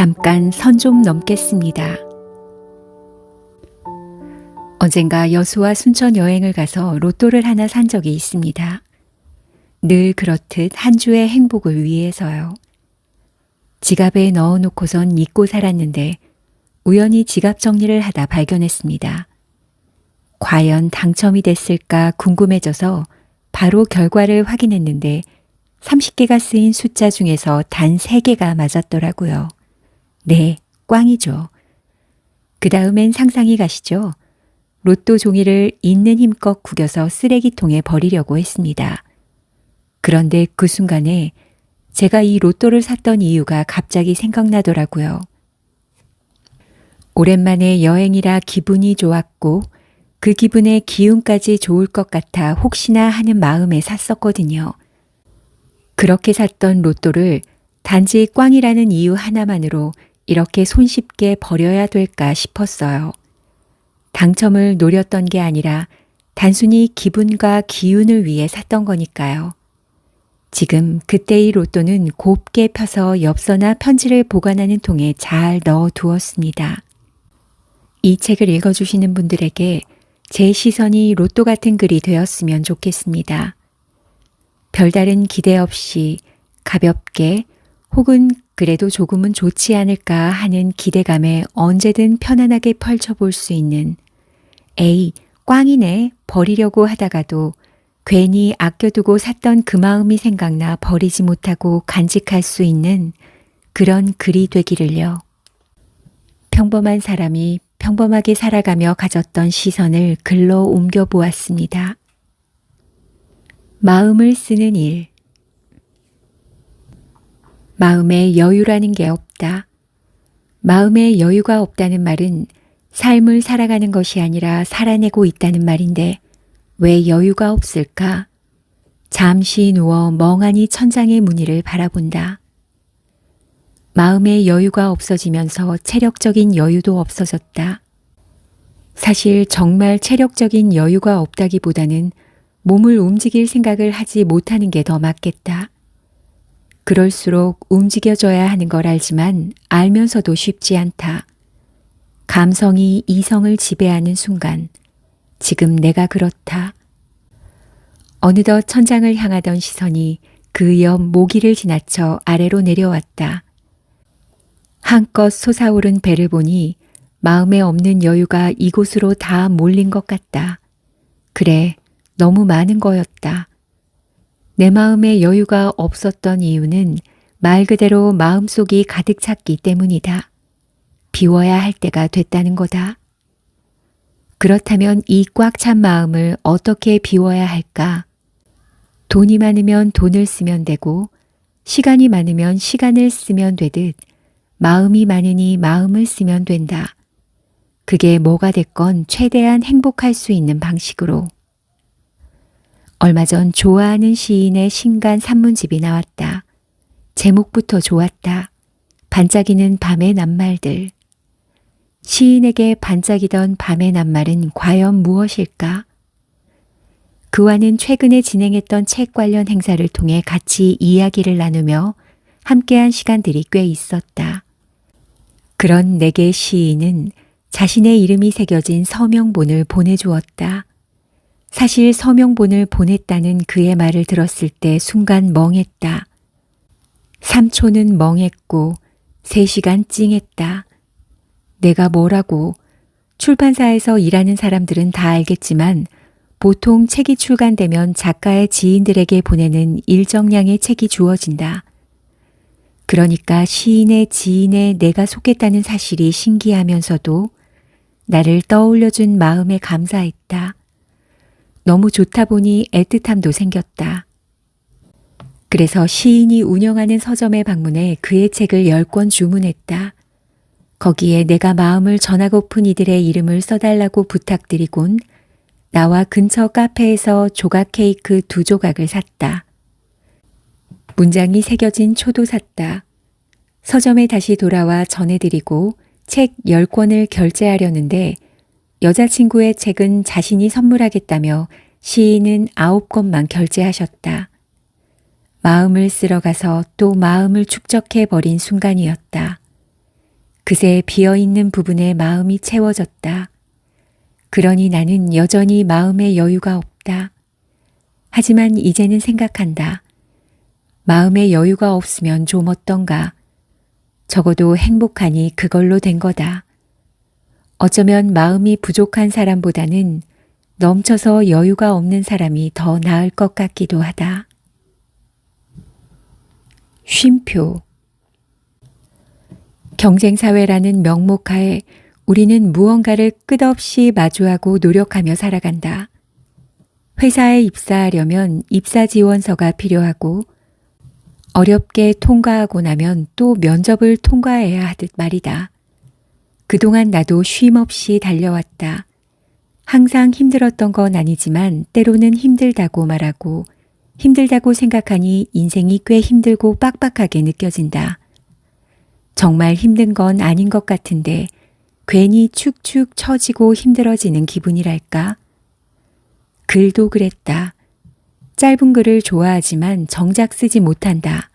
잠깐 선 좀 넘겠습니다. 언젠가 여수와 순천 여행을 가서 로또를 하나 산 적이 있습니다. 늘 그렇듯 한 주의 행복을 위해서요. 지갑에 넣어놓고선 잊고 살았는데 우연히 지갑 정리를 하다 발견했습니다. 과연 당첨이 됐을까 궁금해져서 바로 결과를 확인했는데 30개가 쓰인 숫자 중에서 단 3개가 맞았더라고요. 네, 꽝이죠. 그 다음엔 상상이 가시죠? 로또 종이를 있는 힘껏 구겨서 쓰레기통에 버리려고 했습니다. 그런데 그 순간에 제가 이 로또를 샀던 이유가 갑자기 생각나더라고요. 오랜만에 여행이라 기분이 좋았고 그 기분에 기운까지 좋을 것 같아 혹시나 하는 마음에 샀었거든요. 그렇게 샀던 로또를 단지 꽝이라는 이유 하나만으로 이렇게 손쉽게 버려야 될까 싶었어요. 당첨을 노렸던 게 아니라 단순히 기분과 기운을 위해 샀던 거니까요. 지금 그때의 로또는 곱게 펴서 엽서나 편지를 보관하는 통에 잘 넣어 두었습니다. 이 책을 읽어주시는 분들에게 제 시선이 로또 같은 글이 되었으면 좋겠습니다. 별다른 기대 없이 가볍게 혹은 그래도 조금은 좋지 않을까 하는 기대감에 언제든 편안하게 펼쳐볼 수 있는 에이, 꽝이네 버리려고 하다가도 괜히 아껴두고 샀던 그 마음이 생각나 버리지 못하고 간직할 수 있는 그런 글이 되기를요. 평범한 사람이 평범하게 살아가며 가졌던 시선을 글로 옮겨 보았습니다. 마음을 쓰는 일. 마음에 여유라는 게 없다. 마음에 여유가 없다는 말은 삶을 살아가는 것이 아니라 살아내고 있다는 말인데 왜 여유가 없을까? 잠시 누워 멍하니 천장의 무늬를 바라본다. 마음의 여유가 없어지면서 체력적인 여유도 없어졌다. 사실 정말 체력적인 여유가 없다기보다는 몸을 움직일 생각을 하지 못하는 게 더 맞겠다. 그럴수록 움직여줘야 하는 걸 알지만 알면서도 쉽지 않다. 감성이 이성을 지배하는 순간, 지금 내가 그렇다. 어느덧 천장을 향하던 시선이 그 옆 모기를 지나쳐 아래로 내려왔다. 한껏 솟아오른 배를 보니 마음에 없는 여유가 이곳으로 다 몰린 것 같다. 그래, 너무 많은 거였다. 내 마음에 여유가 없었던 이유는 말 그대로 마음속이 가득 찼기 때문이다. 비워야 할 때가 됐다는 거다. 그렇다면 이 꽉 찬 마음을 어떻게 비워야 할까? 돈이 많으면 돈을 쓰면 되고, 시간이 많으면 시간을 쓰면 되듯, 마음이 많으니 마음을 쓰면 된다. 그게 뭐가 됐건 최대한 행복할 수 있는 방식으로. 얼마 전 좋아하는 시인의 신간 산문집이 나왔다. 제목부터 좋았다. 반짝이는 밤의 낱말들. 시인에게 반짝이던 밤의 낱말은 과연 무엇일까? 그와는 최근에 진행했던 책 관련 행사를 통해 같이 이야기를 나누며 함께한 시간들이 꽤 있었다. 그런 내게 시인은 자신의 이름이 새겨진 서명본을 보내주었다. 사실 서명본을 보냈다는 그의 말을 들었을 때 순간 멍했다. 3초는 멍했고 3시간 찡했다. 내가 뭐라고 출판사에서 일하는 사람들은 다 알겠지만 보통 책이 출간되면 작가의 지인들에게 보내는 일정량의 책이 주어진다. 그러니까 시인의 지인에 내가 속했다는 사실이 신기하면서도 나를 떠올려준 마음에 감사했다. 너무 좋다 보니 애틋함도 생겼다. 그래서 시인이 운영하는 서점에 방문해 그의 책을 10권 주문했다. 거기에 내가 마음을 전하고픈 이들의 이름을 써달라고 부탁드리곤 나와 근처 카페에서 조각 케이크 두 조각을 샀다. 문장이 새겨진 초도 샀다. 서점에 다시 돌아와 전해드리고 책 10권을 결제하려는데 여자친구의 책은 자신이 선물하겠다며 시인은 9권만 결제하셨다. 마음을 쓸어 가서 또 마음을 축적해 버린 순간이었다. 그새 비어 있는 부분에 마음이 채워졌다. 그러니 나는 여전히 마음의 여유가 없다. 하지만 이제는 생각한다. 마음의 여유가 없으면 좀 어떤가. 적어도 행복하니 그걸로 된 거다. 어쩌면 마음이 부족한 사람보다는 넘쳐서 여유가 없는 사람이 더 나을 것 같기도 하다. 쉼표 경쟁사회라는 명목하에 우리는 무언가를 끝없이 마주하고 노력하며 살아간다. 회사에 입사하려면 입사 지원서가 필요하고 어렵게 통과하고 나면 또 면접을 통과해야 하듯 말이다. 그동안 나도 쉼 없이 달려왔다. 항상 힘들었던 건 아니지만 때로는 힘들다고 말하고 힘들다고 생각하니 인생이 꽤 힘들고 빡빡하게 느껴진다. 정말 힘든 건 아닌 것 같은데 괜히 축축 처지고 힘들어지는 기분이랄까? 글도 그랬다. 짧은 글을 좋아하지만 정작 쓰지 못한다.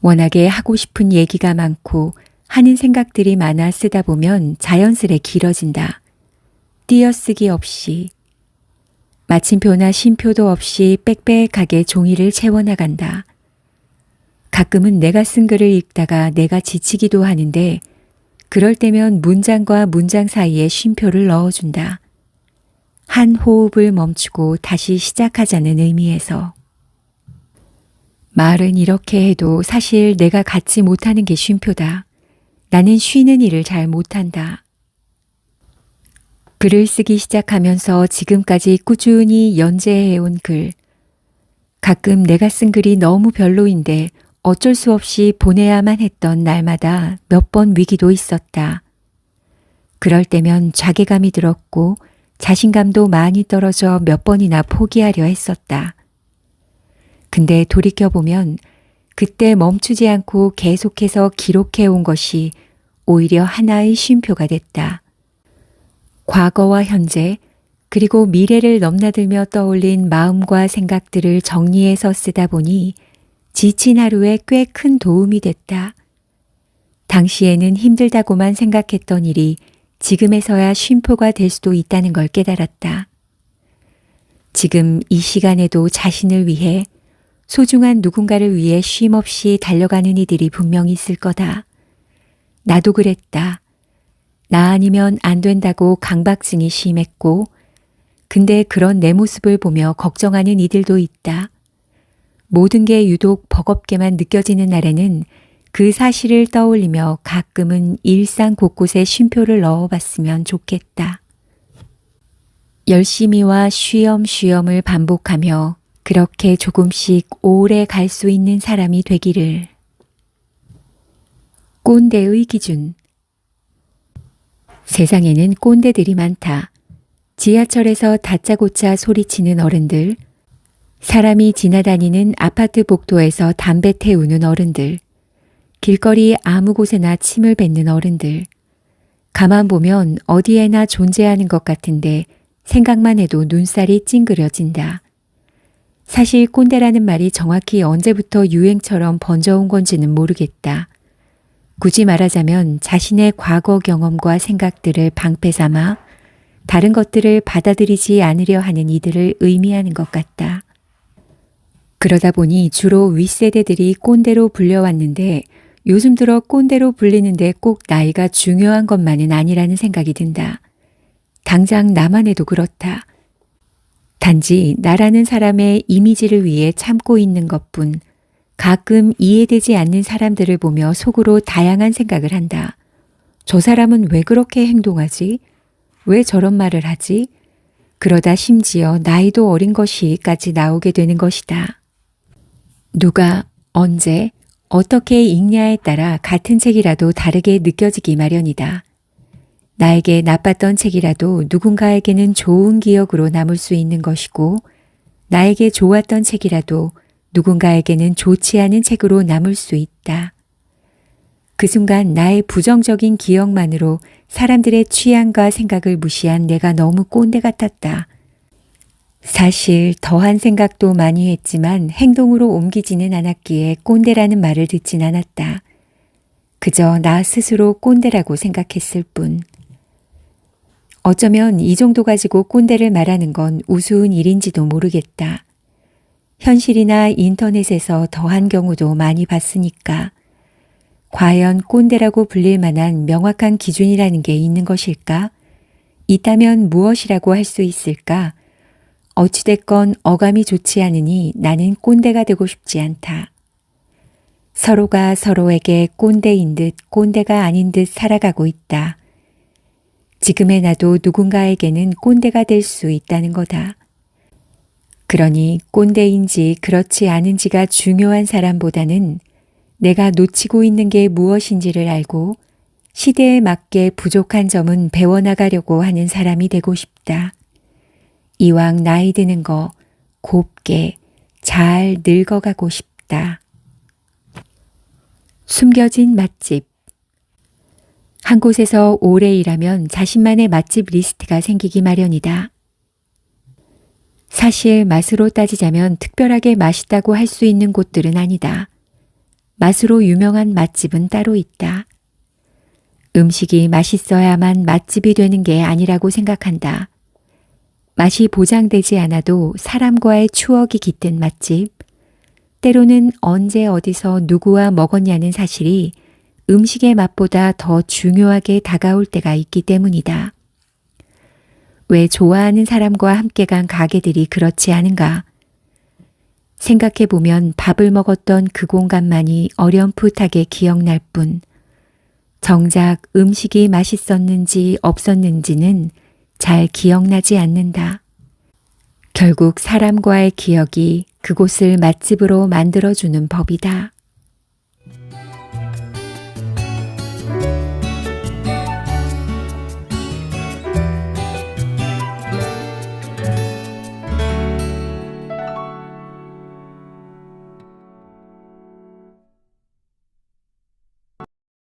워낙에 하고 싶은 얘기가 많고 하는 생각들이 많아 쓰다 보면 자연스레 길어진다. 띄어쓰기 없이 마침표나 쉼표도 없이 빽빽하게 종이를 채워나간다. 가끔은 내가 쓴 글을 읽다가 내가 지치기도 하는데 그럴 때면 문장과 문장 사이에 쉼표를 넣어준다. 한 호흡을 멈추고 다시 시작하자는 의미에서. 말은 이렇게 해도 사실 내가 갖지 못하는 게 쉼표다. 나는 쉬는 일을 잘 못한다. 글을 쓰기 시작하면서 지금까지 꾸준히 연재해온 글. 가끔 내가 쓴 글이 너무 별로인데 어쩔 수 없이 보내야만 했던 날마다 몇 번 위기도 있었다. 그럴 때면 자괴감이 들었고 자신감도 많이 떨어져 몇 번이나 포기하려 했었다. 근데 돌이켜보면 그때 멈추지 않고 계속해서 기록해 온 것이 오히려 하나의 쉼표가 됐다. 과거와 현재, 그리고 미래를 넘나들며 떠올린 마음과 생각들을 정리해서 쓰다 보니 지친 하루에 꽤 큰 도움이 됐다. 당시에는 힘들다고만 생각했던 일이 지금에서야 쉼표가 될 수도 있다는 걸 깨달았다. 지금 이 시간에도 자신을 위해 소중한 누군가를 위해 쉼 없이 달려가는 이들이 분명히 있을 거다. 나도 그랬다. 나 아니면 안 된다고 강박증이 심했고, 근데 그런 내 모습을 보며 걱정하는 이들도 있다. 모든 게 유독 버겁게만 느껴지는 날에는 그 사실을 떠올리며 가끔은 일상 곳곳에 쉼표를 넣어봤으면 좋겠다. 열심히와 쉬엄쉬엄을 반복하며 그렇게 조금씩 오래 갈 수 있는 사람이 되기를. 꼰대의 기준. 세상에는 꼰대들이 많다. 지하철에서 다짜고짜 소리치는 어른들, 사람이 지나다니는 아파트 복도에서 담배 태우는 어른들, 길거리 아무 곳에나 침을 뱉는 어른들, 가만 보면 어디에나 존재하는 것 같은데 생각만 해도 눈살이 찡그려진다. 사실 꼰대라는 말이 정확히 언제부터 유행처럼 번져온 건지는 모르겠다. 굳이 말하자면 자신의 과거 경험과 생각들을 방패 삼아 다른 것들을 받아들이지 않으려 하는 이들을 의미하는 것 같다. 그러다 보니 주로 윗세대들이 꼰대로 불려왔는데 요즘 들어 꼰대로 불리는데 꼭 나이가 중요한 것만은 아니라는 생각이 든다. 당장 나만 해도 그렇다. 단지 나라는 사람의 이미지를 위해 참고 있는 것뿐 가끔 이해되지 않는 사람들을 보며 속으로 다양한 생각을 한다. 저 사람은 왜 그렇게 행동하지? 왜 저런 말을 하지? 그러다 심지어 나이도 어린 것이까지 나오게 되는 것이다. 누가 언제 어떻게 읽냐에 따라 같은 책이라도 다르게 느껴지기 마련이다. 나에게 나빴던 책이라도 누군가에게는 좋은 기억으로 남을 수 있는 것이고, 나에게 좋았던 책이라도 누군가에게는 좋지 않은 책으로 남을 수 있다. 그 순간 나의 부정적인 기억만으로 사람들의 취향과 생각을 무시한 내가 너무 꼰대 같았다. 사실 더한 생각도 많이 했지만 행동으로 옮기지는 않았기에 꼰대라는 말을 듣진 않았다. 그저 나 스스로 꼰대라고 생각했을 뿐. 어쩌면 이 정도 가지고 꼰대를 말하는 건 우스운 일인지도 모르겠다. 현실이나 인터넷에서 더한 경우도 많이 봤으니까. 과연 꼰대라고 불릴 만한 명확한 기준이라는 게 있는 것일까? 있다면 무엇이라고 할 수 있을까? 어찌됐건 어감이 좋지 않으니 나는 꼰대가 되고 싶지 않다. 서로가 서로에게 꼰대인 듯 꼰대가 아닌 듯 살아가고 있다. 지금의 나도 누군가에게는 꼰대가 될 수 있다는 거다. 그러니 꼰대인지 그렇지 않은지가 중요한 사람보다는 내가 놓치고 있는 게 무엇인지를 알고 시대에 맞게 부족한 점은 배워나가려고 하는 사람이 되고 싶다. 이왕 나이 드는 거 곱게 잘 늙어가고 싶다. 숨겨진 맛집. 한 곳에서 오래 일하면 자신만의 맛집 리스트가 생기기 마련이다. 사실 맛으로 따지자면 특별하게 맛있다고 할 수 있는 곳들은 아니다. 맛으로 유명한 맛집은 따로 있다. 음식이 맛있어야만 맛집이 되는 게 아니라고 생각한다. 맛이 보장되지 않아도 사람과의 추억이 깃든 맛집, 때로는 언제 어디서 누구와 먹었냐는 사실이 음식의 맛보다 더 중요하게 다가올 때가 있기 때문이다. 왜 좋아하는 사람과 함께 간 가게들이 그렇지 않은가? 생각해보면 밥을 먹었던 그 공간만이 어렴풋하게 기억날 뿐, 정작 음식이 맛있었는지 없었는지는 잘 기억나지 않는다. 결국 사람과의 기억이 그곳을 맛집으로 만들어주는 법이다.